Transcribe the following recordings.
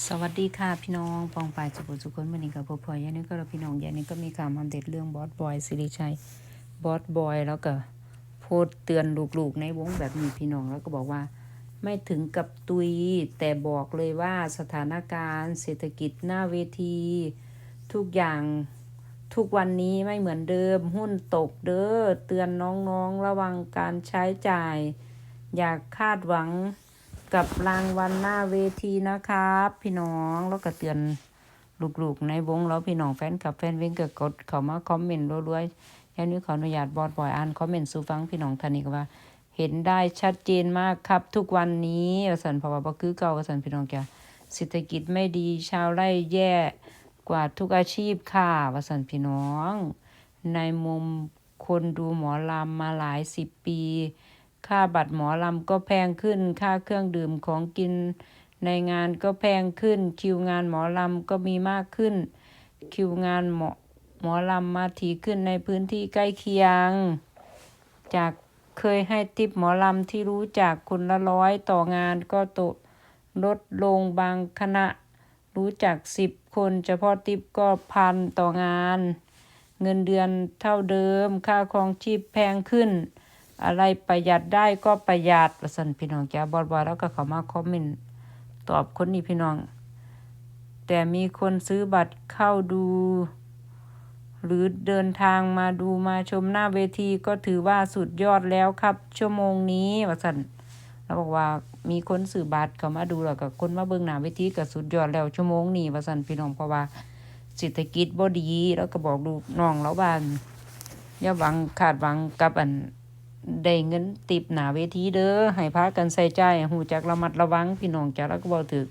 สวัสดีค่ะพี่น้องปองปายสุขุสุขคนวันนี้กับพ่อพลอยยันนี้ก็เราพี่น้องยันนี้ก็มีข่าวอัปเดตเรื่องบอสบอยสิริชัยบอสบอยแล้วก็โพสเตือนลูกๆในวงแบบนี้พี่น้องแล้วก็บอกว่า ไม่ถึงกับตุย แต่บอกเลยว่าสถานการณ์เศรษฐกิจหน้าเวที ทุกอย่างทุกวันนี้ไม่เหมือนเดิมหุ้นตกเด้อเตือนน้องๆระวังการใช้จ่าย อย่าคาดหวัง กับรางวัลหน้าเวทีนะครับ พี่น้องแล้วก็เตือนลูกๆ ในวงแล้วพี่น้องแฟนกับแฟนเวงก็กดเข้ามาคอมเมนต์รัวๆอย่างนี้ขออนุญาตบอดบ่อยอ่านคอมเมนต์สู่ฟังพี่น้องท่านนี้ก็ว่า เห็นได้ชัดเจนมากครับ ทุกวันนี้วสันพาว่าบ่คือเก่าวสันพี่น้องแกเศรษฐกิจไม่ดีชาวไร่แย่กว่าทุกอาชีพค่ะวสันพี่น้อง ในมุมคนดูหมอลำมาหลายสิบปี ค่าบัตรหมอลำก็แพงขึ้น ค่าเครื่องดื่มของกิน ในงานก็แพงขึ้น คิวงานหมอลำก็มีมากขึ้น คิวงานหมอหมอลำมาถี่ขึ้นในพื้นที่ใกล้เคียง จากเคยให้ติปหมอลำที่รู้จักคนละร้อยต่องานก็ตกลดลงบางคณะ รู้จักสิบคนเฉพาะติปก็พันต่องาน เงินเดือนเท่าเดิมค่าครองชีพแพงขึ้น อะไรประหยัดได้ก็ประหยัดประสันพี่น้องแกบอดบอยแล้วก็เขามาคอมเมนต์ตอบคนนี้พี่น้อง แต่มีคนซื้อบัตรเข้าดู หรือเดินทางมาดูมาชมหน้าเวทีก็ถือว่าสุดยอดแล้วครับ ชั่วโมงนี้ว่าสันแล้วบอกว่ามีคนซื้อบัตรเขามาดูแล้วก็คนมาเบิ่งหน้าเวทีก็สุดยอดแล้วชั่วโมงนี้ว่าสันพี่น้องเพราะว่าเศรษฐกิจบ่ดีแล้วก็บอกลูน้องแล้วบ้านอย่าหวังคาดหวังกับอัน ได้เงินติบหนาเวทีเด้อให้พากันใส่ใจหูจักระมัดระวังพี่น้องจ้าแล้วก็บอกถึก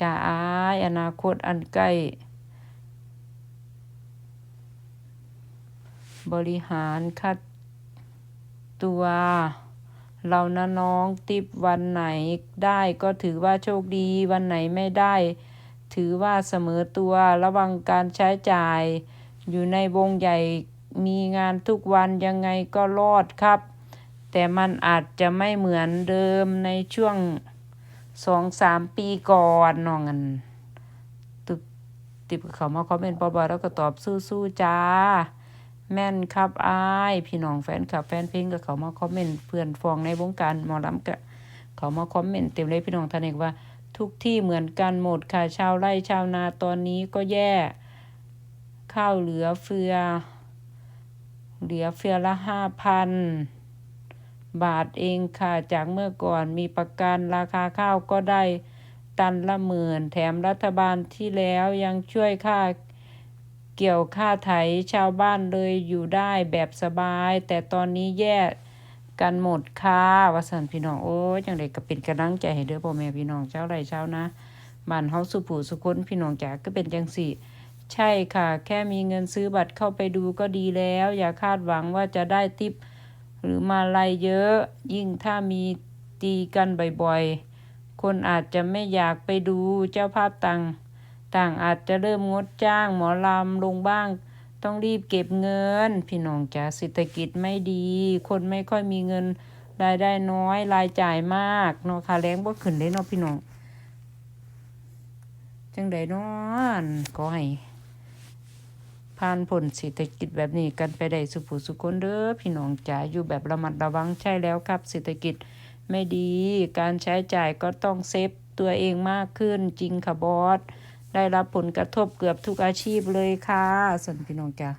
จะอายอนาคตอันใกล้ บริหารคัดตัว เรานะน้องติบวันไหนได้ก็ถือว่าโชคดีวันไหนไม่ได้ ถือว่าเสมอตัวระวังการใช้จ่าย อยู่ในวงใหญ่มีงานทุกวันยังไงก็รอดครับ แต่มันอาจจะไม่เหมือนเดิมในช่วงสองสามปีก่อนน้องอันตึกติบเขามาคอมเมนต์บ่อยๆแล้วก็ตอบสู้ๆจ้า แม่นครับอายพี่น้องแฟนคลับแฟนเพลงก็เขามาคอมเมนต์เพื่อนฟองในวงการหมอลำก็เขามาคอมเมนต์เต็มเลยพี่น้องท่านเอกว่า ทุกที่เหมือนกันหมดค่ะชาวไร่ชาวนาตอนนี้ก็แย่ ข้าวเหลือเฟือ เหลือเฟือละห้าพัน บาทเองค่ะจากเมื่อก่อนมีประกันราคาข้าวก็ได้ตันละหมื่น แถมรัฐบาลที่แล้วยังช่วยค่าเกี่ยวค่าไถชาวบ้านเลยอยู่ได้แบบสบาย แต่ตอนนี้แย่กันหมดค่ะวสันพี่น้องโอ้ยจังไดก็เป็นกำลังใจให้เด้อพ่อแม่พี่น้องเจ้าไรเช้านะบ้านเฮาสุผูสุคนพี่น้องจ๋าก็เป็นจังสี่ ใช่ค่ะ แค่มีเงินซื้อบัตรเข้าไปดูก็ดีแล้ว อย่าคาดหวังว่าจะได้ติป หรือมาลัยเยอะ ยิ่งถ้ามีตีกันบ่อยๆ คนอาจจะไม่อยากไปดูเจ้าภาพต่างต่างอาจจะเริ่มงดจ้างหมอลำลงบ้าง ต้องรีบเก็บเงิน พี่น้องจ๋าเศรษฐกิจไม่ดี คนไม่ค่อยมีเงินรายได้น้อยรายจ่ายมากเนาะค่าแรงบ่ขึ้นเลยเนาะพี่น้องจังใดเนาะขอให้ ผ่านผลเศรษฐกิจแบบนี้กันไปได้สุผู้สุคนเด้อพี่น้องจ๋าอยู่แบบระมัดระวังใช่แล้วครับเศรษฐกิจไม่ดี การใช้จ่ายก็ต้องเซฟตัวเองมากขึ้นจริงค่ะบอสได้รับผลกระทบเกือบทุกอาชีพเลยค่ะส่วนพี่น้องจ๋า